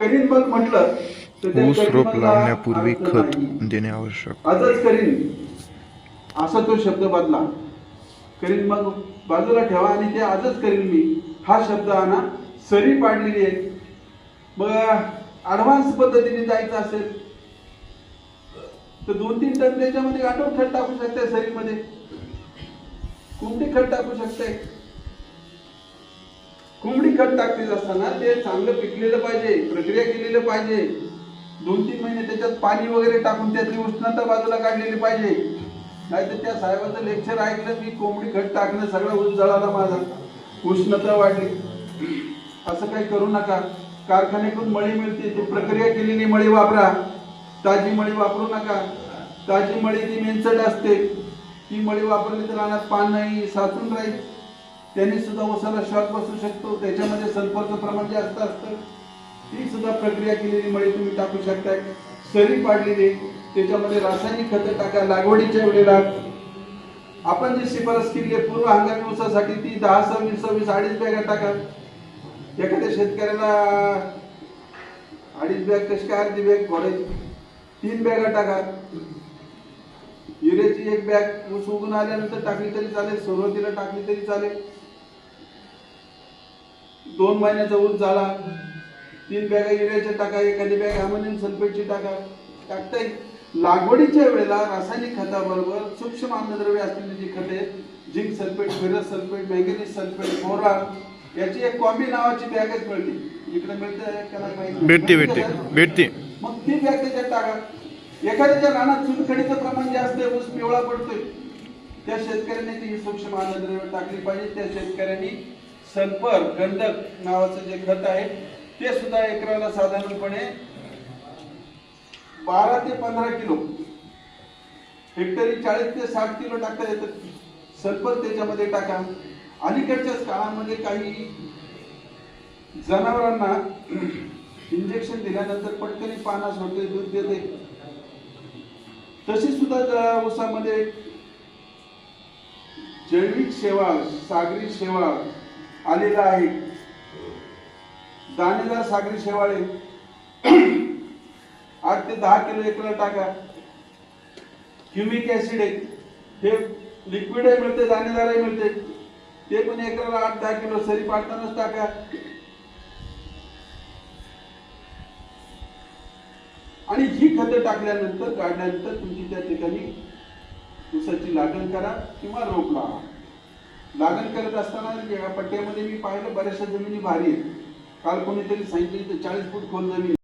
करीन बघ म्हटलं ऊस रोप लावण्यापूर्वी खत. देणे आवश्यक. आजच करीन. असा तो शब्द बदला. करीन मग बाजूला ठेवा आणि ते आजच करीन मी. हा शब्द आणा. सरी पाडलेली आहे. मग ॲडव्हान्स पद्धतीने जायचं असेल तर दोन तीन टन त्याच्यामध्ये आठवण खत टाकू शकताय सरीमध्ये. कोणते खत टाकू शकताय? कोंबडी खत टाकते असताना ते चांगलं पिकलेलं पाहिजे प्रक्रिया केलेलं पाहिजे. दोन तीन महिने त्याच्यात पाणी वगैरे टाकून त्यातली उष्णता बाजूला काढलेली पाहिजे. नाहीतर त्या साहेबाचं लेक्चर ऐकलं मी कोंबडी खत टाकणं सगळं ऊस जळाला माझा. उष्णता वाढली. असं काही करू नका. कारखान्याकडून मळी मिळते ती प्रक्रिया केलेली मळी वापरा. ताजी मळी वापरू नका. ताजी मळी ती मेंचट असते. ती मळी वापरली तर रानात पान नाही साचून राहील. त्यांनी सुद्धा उसाला शॉक बसू शकतो. त्याच्यामध्ये सल्फरचं प्रमाण जास्त असतं. ती सुद्धा प्रक्रिया केलेली मळी तुम्ही टाकू शकताय. सरी पाडलेली त्याच्यामध्ये रासायनिक खतं टाका. लागवडीच्या वेळेला आपण जी शिफारस केली आहे पूर्व हंगामी ऊसासाठी ती दहा सव्वीस सव्वीस अडीच बॅगा टाका. एखाद्या शेतकऱ्याला अडीच बॅग कशी काय अर्धी बॅग घोडायची? तीन बॅगा टाका. युरियाची एक बॅग ऊस उगून आल्यानंतर टाकली तरी चालेल सुरुवातीला टाकली तरी चालेल. दोन महिन्याचा ऊस झाला. तीन बॅगा युरियाच्या टाका एखादी बॅग अमोनियम सल्फेटची टाका. टाकता येईल. लागवडीच्या वेळेला रासायनिक खताबरोबर सूक्ष्म अन्नद्रव्य असलेली जी खते zinc sulphate ferrous sulphate manganese sulphate boron याची एक कॉम्बी नावाची बॅगच मिळते. इकडे मिळते त्याला माहिती भेटते भेटते भेटते. मग ती बॅग त्याच्यात टाका. एखाद्याच्या रानात चुनखडीचं प्रमाण जास्त आहे ऊस पिवळा पडतोय. त्या शेतकऱ्याने ती सूक्ष्म अन्नद्रव्य टाकली पाहिजे. त्या शेतकऱ्यांनी सल्फर गंधक नावाचं जे खत आहे ते सुद्धा एकराला साधारणपणे बारा ते पंधरा किलो. हेक्टरी चाळीस ते साठ किलो टाकता येतं. सल्फर त्याच्यामध्ये टाका. अलीकडच्याच काळामध्ये काही जनावरांना इंजेक्शन दिल्यानंतर पटकनी पानास होते दूध देते. तशी सुद्धा ऊसामध्ये जैविक शेवाळ सागरी शेवाळ आलेला आहे. दाणेदार सागरी शेवाळे. आठ ते दहा किलो एकर टाका. क्युमिक ऍसिड आहे. हे लिक्विडही मिळते दाणेदारही मिळते. ते पण एकराला आठ दहा किलो सरी पाडतानाच टाका. आणि ही खतं टाकल्यानंतर काढल्यानंतर तुमची त्या ठिकाणी ऊसाची लागण करा किंवा रोप लावा. लागण करत असताना या पट्ट्यामध्ये मी पाहिलं बऱ्याचशा जमिनी भारी आहेत. काल कोणीतरी सांगितलं चाळीस फूट खोल जमीन